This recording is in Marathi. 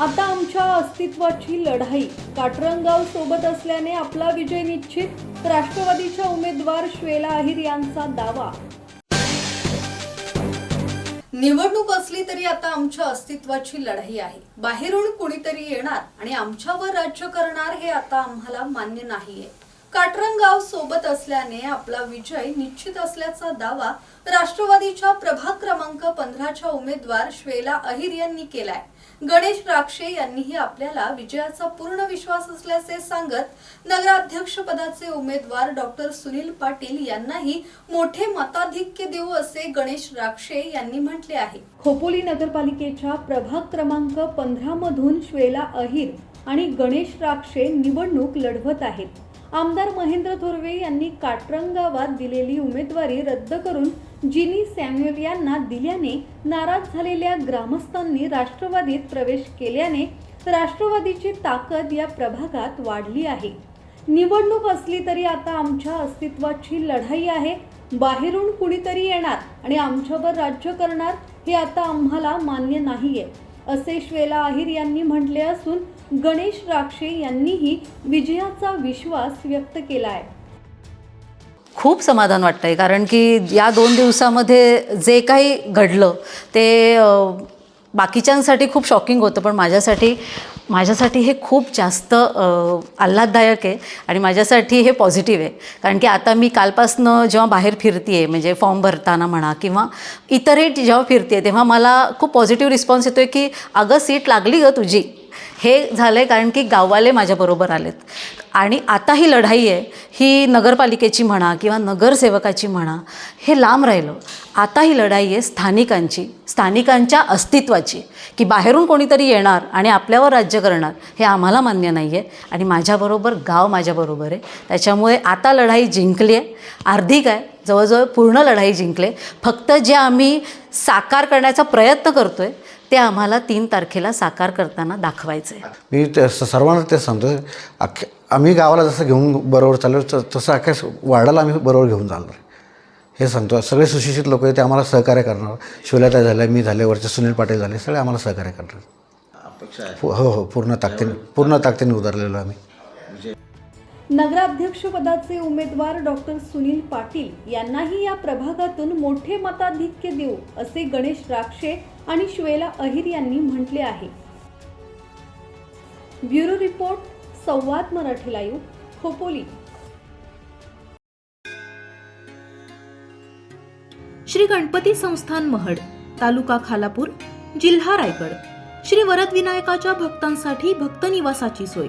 आता आमच्या अस्तित्वाची लढाई काटरंगाव सोबत असल्याने आपला विजय निश्चित. राष्ट्रवादीच्या उमेदवार श्वेला अहिर यांचा दावा. निवडणूक असली तरी आता आमच्या अस्तित्वाची लढाई आहे. बाहेरून कुणीतरी येणार आणि आमच्यावर राज्य करणार हे आता आम्हाला मान्य नाहीये. काटरंगाव सोबत असल्याने आपला विजय निश्चित असल्याचा दावा राष्ट्रवादीच्या प्रभाग क्रमांक पंधराच्या उमेदवार श्वेला अहिर यांनी केलाय. गणेश राक्षे यांनीही आपल्याला विजयाचा पूर्ण विश्वास असल्याचे सांगत नगराध्यक्ष पदाचे उमेदवार डॉक्टर सुनील पाटील यांनाही मोठे मताधिक्य देऊ असे गणेश राक्षे यांनी म्हटले आहे. खोपोली नगरपालिकेच्या प्रभाग क्रमांक पंधरा मधून श्वेला अहिर आणि गणेश राक्षे निवडणूक लढवत आहेत. आमदार महेंद्र थोरवे यांनी काटरंग गावात दिलेली उमेदवारी रद्द करून जिनी सॅम्युअल यांना दिल्याने नाराज झालेल्या ग्रामस्थांनी राष्ट्रवादीत प्रवेश केल्याने राष्ट्रवादीची ताकद या प्रभागात वाढली आहे. निवडणूक असली तरी आता आमच्या अस्तित्वाची लढाई आहे. बाहेरून कुणीतरी येणार आणि आमच्यावर राज्य करणार हे आता आम्हाला मान्य नाहीये. असे श्वेला अहिर यांनी म्हटले असून गणेश राक्षे यांनीही विजयाचा विश्वास व्यक्त केला आहे खूप समाधान वाटतं आहे कारण की या दोन दिवसामध्ये जे काही घडलं ते बाकीच्यांसाठी खूप शॉकिंग होतं पण माझ्यासाठी माझ्यासाठी हे खूप जास्त आल्हाददायक आहे आणि माझ्यासाठी हे पॉझिटिव्ह आहे. कारण की आता मी कालपासनं जेव्हा बाहेर फिरते आहे म्हणजे फॉर्म भरताना म्हणा किंवा इतरही जेव्हा फिरते तेव्हा मला खूप पॉझिटिव्ह रिस्पॉन्स येतो आहे की अगं सीट लागली गं तुझी. हे झालं आहे कारण की गाववाले माझ्याबरोबर आलेत. आणि आता ही लढाई आहे ही नगरपालिकेची म्हणा किंवा नगरसेवकाची म्हणा हे लांब राहिलं. आता ही लढाई आहे स्थानिकांची स्थानिकांच्या अस्तित्वाची की बाहेरून कोणीतरी येणार आणि आपल्यावर राज्य करणार हे आम्हाला मान्य नाही आहे आणि माझ्याबरोबर गाव माझ्याबरोबर आहे. त्याच्यामुळे आता लढाई जिंकली आहे अर्धी काय जवळजवळ पूर्ण लढाई जिंकले. फक्त जे आम्ही साकार करण्याचा प्रयत्न करतो आहे ते आम्हाला तीन तारखेला साकार करताना दाखवायचं आहे मी ते सर्वांना तेच सांगतो अख्ख्या आम्ही गावाला जसं घेऊन बरोबर चाललो त- तसं अख्ख्या वार्डाला आम्ही बरोबर घेऊन चालणार हे सांगतो सगळे सुशिक्षित लोक आहेत ते आम्हाला सहकार्य करणार. शिवल्याताई झाल्या मी झाले वरचे सुनील पाटील झाले सगळे आम्हाला सहकार्य करणार. हो हो पूर्ण ताकदीने पूर्ण ताकदीने उतरलेलो आम्ही. नगराध्यक्षपदाचे उमेदवार डॉक्टर सुनील पाटील यांनाही या प्रभागातून मोठे मताधिक्य देऊ असे गणेश राक्षे आणि श्वेला अहिर यांनी म्हटले आहे. Bureau report Samvad Marathi live Khopoli. Shri Ganpati Sansthan Mahad तालुका खालापूर जिल्हा रायगड. श्री वरदविनायकाच्या भक्तांसाठी भक्त निवासाची सोय.